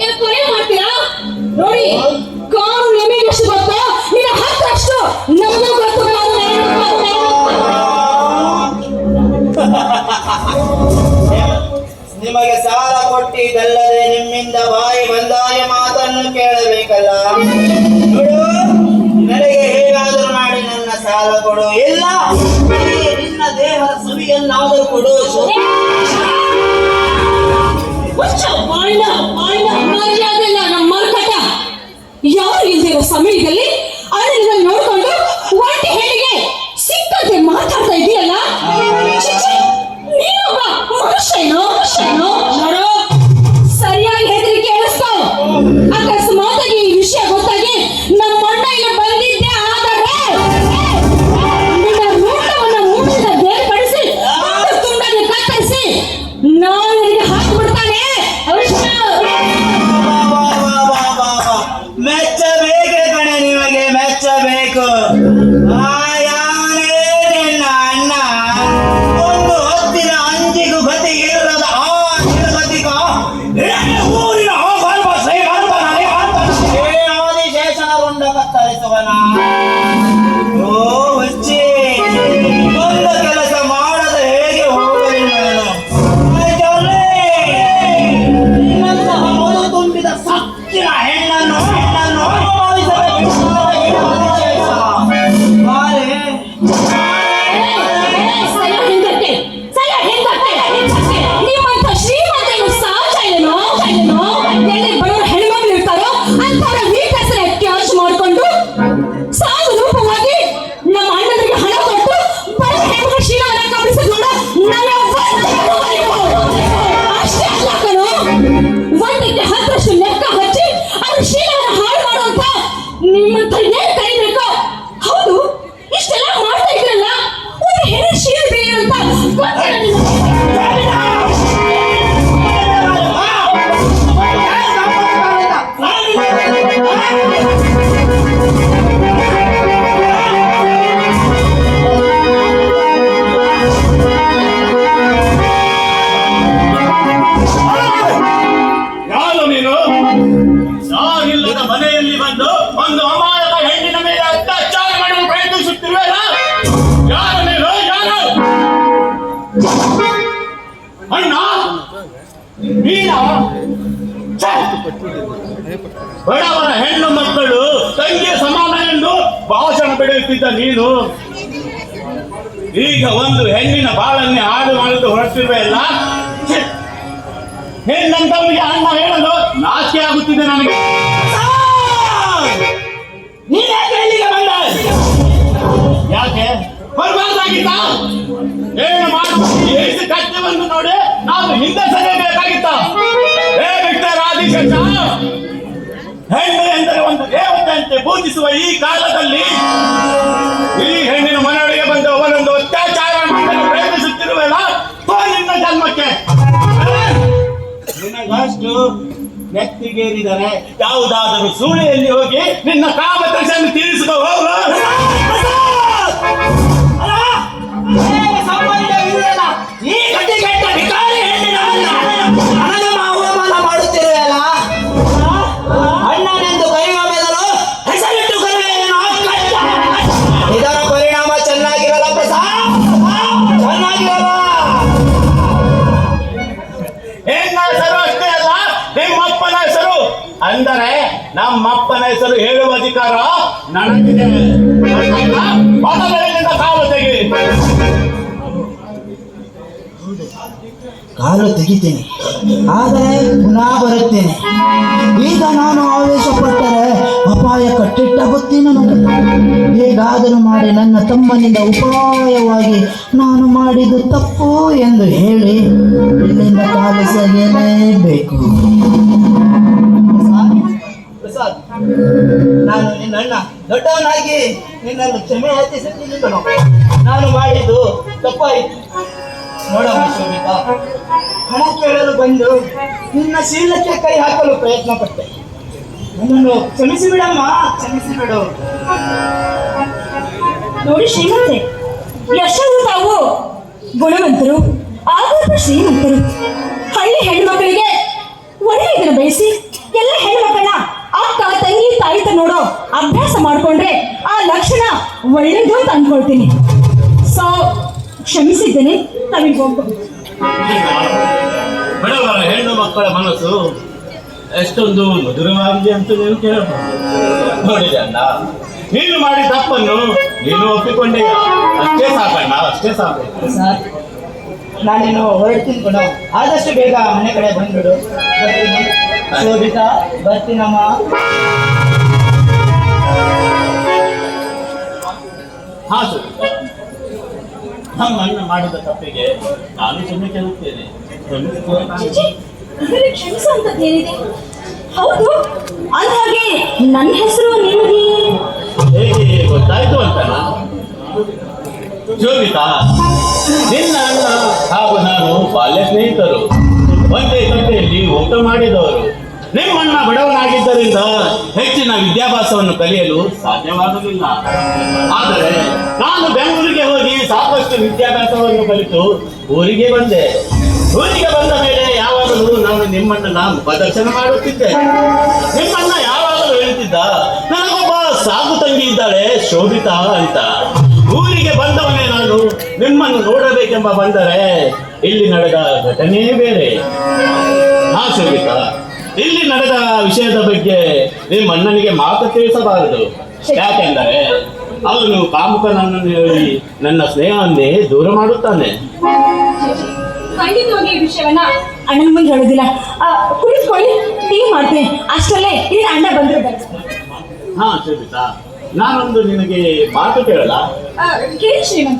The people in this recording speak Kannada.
ಏನು ಕೊನೆ ಮಾಡ್ತೀರಾ? ನೋಡಿ ಕಾರು ನಿಮಗೆ ಎಷ್ಟು ಗೊತ್ತೋ ನಿನ್ನ ಹತ್ತು ಅಷ್ಟು ನಮಗೂ ಗೊತ್ತು ನಮಗೆ ಸಾಲ ಕೊಟ್ಟಿದ್ದಲ್ಲದೆ ನಿಮ್ಮಿಂದ ಬಾಯಿ ಬಂದಾಯ ಮಾತನ್ನು ಕೇಳಬೇಕಲ್ಲ? ನೋಡು ನನಗೆ ಹೇಗಾದರೂ ಮಾಡಿ ನನ್ನ ಸಾಲ ಕೊಡು. ಇಲ್ಲ ನಿನ್ನ ದೇಹದ ಸುವಿಯನ್ನಾದರೂ ಕೊಡು. ಬಡವರ ಹೆಣ್ಣು ಮಕ್ಕಳು ತಂಗಿಯ ಸಮಾನ ಎಂದು ಭಾಷಣ ಬೆಳೆಯುತ್ತಿದ್ದ ನೀನು. ಈಗ ಒಂದು ಹೆಣ್ಣಿನ ಬಾಳನ್ನೇ ಹಾಳು ಮಾಡಿದ್ದು ಹೊರಟಿರುವ ಎಲ್ಲ ಹೆಣ್ಣಂತವನಿಗೆ ಅಣ್ಣ ಹೇಳಲು ನಾಚಿಕೆ ಆಗುತ್ತಿದೆ ನನಗೆ. ನೀನ್ ಯಾಕೆ ಇಲ್ಲಿಗೆ ಬಂದೆ? ಯಾಕೆ? ಬರಬಾರ್ದಾಗಿತ್ತ ಏನು ಮಾಡಿ ಎಷ್ಟು ಕಷ್ಟವನ್ನು ನೋಡಿ ನಾವು ಹಿಂದೆ ಸರಿಯಬೇಕಾಗಿತ್ತ ಹೇ ಆದಿಶೇಷ ಹೆಣ್ಣು ಎಂದರೆ ಒಂದು ದೇವತೆಯಂತೆ ಪೂಜಿಸುವ ಈ ಕಾಲದಲ್ಲಿ ಈ ಹೆಣ್ಣಿನ ಮನೆಯೊಳಗೆ ಬಂದು ಅವನೊಂದು ಅತ್ಯಾಚಾರ ಮಾಡಲು ಪ್ರಯತ್ನಿಸುತ್ತಿರುವೆಲ್ಲ? ನಿನ್ನ ಜನ್ಮಕ್ಕೆ. ನಿನಗಷ್ಟು ನೆತ್ತಿಗೇರಿದರೆ ಯಾವುದಾದರೂ ಸೂಳೆಯಲ್ಲಿ ಹೋಗಿ ನಿನ್ನ ಕಾಮ ತಕ್ಷಣ ತೀರಿಸಿಕೊ ಹೋಗು. ಅಂದರೆ ನಮ್ಮಪ್ಪನ ಹೆಸರು ಹೇಳುವ ಅಧಿಕಾರ ನನಗಿದೆ. ಕಾಲು ತೆಗಿ. ಕಾಲು ತೆಗಿತೇನೆ. ಆದರೆ ಪುನಃ ಬರುತ್ತೇನೆ. ಈಗ ನಾನು ಆವೇಶ ಪಟ್ಟರೆ ಅಪಾಯ ಕಟ್ಟಿಟ್ಟ ಗೊತ್ತಿನ ನನಗೆ. ಹೇಗಾದರೂ ಮಾಡಿ ನನ್ನ ತಮ್ಮನಿಂದ ಉಪಾಯವಾಗಿ ನಾನು ಮಾಡಿದ್ದು ತಪ್ಪು ಎಂದು ಹೇಳಿ ಇಲ್ಲಿಂದ ಕಾಲು ಪ್ರಸಾದ್ ನಾನು ನಿನ್ನ ದೊಡ್ಡವನಾಗಿ ನಿನ್ನನ್ನು ಕ್ಷಮೆ ಯಾಚಿಸುತ್ತೀನಿ ಕಣೋ. ನಾನು ಮಾಡಿದ್ದು ತಪ್ಪಾಯಿತು. ನೋಡೋಣ ಶೋಭಿತಾ ಹಣ ಕೇಳಲು ಬಂದು ನಿನ್ನ ಶೀಲಕ್ಕೆ ಕೈ ಹಾಕಲು ಪ್ರಯತ್ನ ಪಟ್ಟೆ ನನ್ನನ್ನು ಕ್ಷಮಿಸಿ ಬಿಡಮ್ಮ, ಕ್ಷಮಿಸಿ ಬಿಡು. ನೋಡಿ ಶ್ರೀಮಂತೆ ಎಷ್ಟೊಂದು ತಾವು ಗುಣವಂತರು ಶ್ರೀ ಶ್ರೀಮಂತರು. ಹಳ್ಳಿ ಹೆಣ್ಮಕ್ಳಿಗೆ ಒಳ್ಳೆಯ ಬಯಸಿ ಎಲ್ಲ ಹೆಣ್ಮಕ್ಳನ್ನ ಅಕ್ಕ ತಂಗಿ ನೋಡು ನೋಡೋ ಅಭ್ಯಾಸ ಮಾಡ್ಕೊಂಡ್ರೆ ಆ ಲಕ್ಷಣ ಒಳ್ಳೇದು ಅಂತ ಅನ್ಕೊಳ್ತೀನಿ. ಸೊ ಕ್ಷಮಿಸಿದ್ದೇನೆ ಬಡವರ ಹೆಣ್ಣು ಮಕ್ಕಳ ಮನಸ್ಸು ಎಷ್ಟೊಂದು ಮಧುರವಾಗಿದೆ ಅಂತ ನೀವು ಕೇಳಬಹುದು. ನೋಡಿದೆ ಅಣ್ಣ. ನೀನು ಮಾಡಿ ತಪ್ಪನ್ನು ನೀನು ಒಪ್ಪಿಕೊಂಡೆ ಅಷ್ಟೇ ಸಾಕಣ್ಣ ಅಷ್ಟೇ ಸಾಕು. ಸರ್ ನಾನೇನು ಹೊರಡ್ತೀನಿ ಕೂಡ ಆದಷ್ಟು ಬೇಗ ಮನೆ ಕಡೆ ಬಂದ್ಬಿಡು. ಶೋಭಿತಾ ಬರ್ತೀನಮ್ಮ ಹಾ ಸರ್ ನಮ್ಮ ಅಣ್ಣ ಮಾಡಿದ ತಪ್ಪಿಗೆ ನಾನು ಸುಮ್ಮನೆ ಏನಿದೆ ಹೌದು ನನ್ನ ಹೆಸರು ನಿಮಗೆ ಹೇಗೆ ಗೊತ್ತಾಯ್ತು ಅಂತ ಜೋಗಿತಾ ನಿನ್ನ ಅಣ್ಣ ಹಾಗೂ ನಾನು ಬಾಲ್ಯ ಸ್ನೇಹಿತರು. ಒಂದೇ ಗಂಟೆಯಲ್ಲಿ ಊಟ ಮಾಡಿದವರು. ನಿಮ್ಮಣ್ಣ ಬಡವನಾಗಿದ್ದರಿಂದ ಹೆಚ್ಚಿನ ವಿದ್ಯಾಭ್ಯಾಸವನ್ನು ಕಲಿಯಲು ಸಾಧ್ಯವಾಗಲಿಲ್ಲ ಆದರೆ ನಾನು ಬೆಂಗಳೂರಿಗೆ ಹೋಗಿ ಸಾಕಷ್ಟು ವಿದ್ಯಾಭ್ಯಾಸವನ್ನು ಕಲಿತು ಊರಿಗೆ ಬಂದೆ. ಊರಿಗೆ ಬಂದ ಮೇಲೆ ಯಾವಾಗಲೂ ನಾನು ನಿಮ್ಮಣ್ಣನ ಪ್ರದರ್ಶನ ಮಾಡುತ್ತಿದ್ದೆ. ನಿಮ್ಮಣ್ಣ ಯಾವಾಗಲೂ ಹೇಳ್ತಿದ್ದ, ನನಗೊಬ್ಬ ಸಾಕು ತಂಗಿ ಇದ್ದಾಳೆ, ಶೋಭಿತಾ ಅಂತ. ಊರಿಗೆ ಬಂದವನೇ ನಾನು ನಿಮ್ಮನ್ನು ನೋಡಬೇಕೆಂಬ ಬಂದರೆ ಇಲ್ಲಿ ನಡೆದ ಘಟನೆ ಬೇರೆ. ಹಾ, ಶೋಭಿತಾ. ಇಲ್ಲಿ ನಡೆದ ವಿಷಯದ ಬಗ್ಗೆ ನಿಮ್ಮ ಅಣ್ಣನಿಗೆ ಮಾತು ತಿಳಿಸಬಾರದು. ಯಾಕೆಂದರೆ ಅವನು ಕಾಮುಕನನ್ನು ಹೇಳಿ ನನ್ನ ಸ್ನೇಹವನ್ನೇ ದೂರ ಮಾಡುತ್ತಾನೆ. ಖಂಡಿತವಾಗಿ ಈ ವಿಷಯವನ್ನ ಅಣ್ಣನ ಮುಂದೆ ಹೇಳೋದಿಲ್ಲ. ಆ, ಕುಳಿತುಕೊಳ್ಳಿ ಟೀ ಮಾಡ್ತೀನಿ? ಅಷ್ಟರಲ್ಲೇ ಇಲ್ಲಿ ಅಣ್ಣ ಬಂದ್ರು ಹಾ ಶೋಭಿತಾ ನಾನೊಂದು ನಿನಗೆ ಮಾತು ಕೇಳಲ್ಲ ಕೇಳಿ ಶ್ರೀಮಂತ.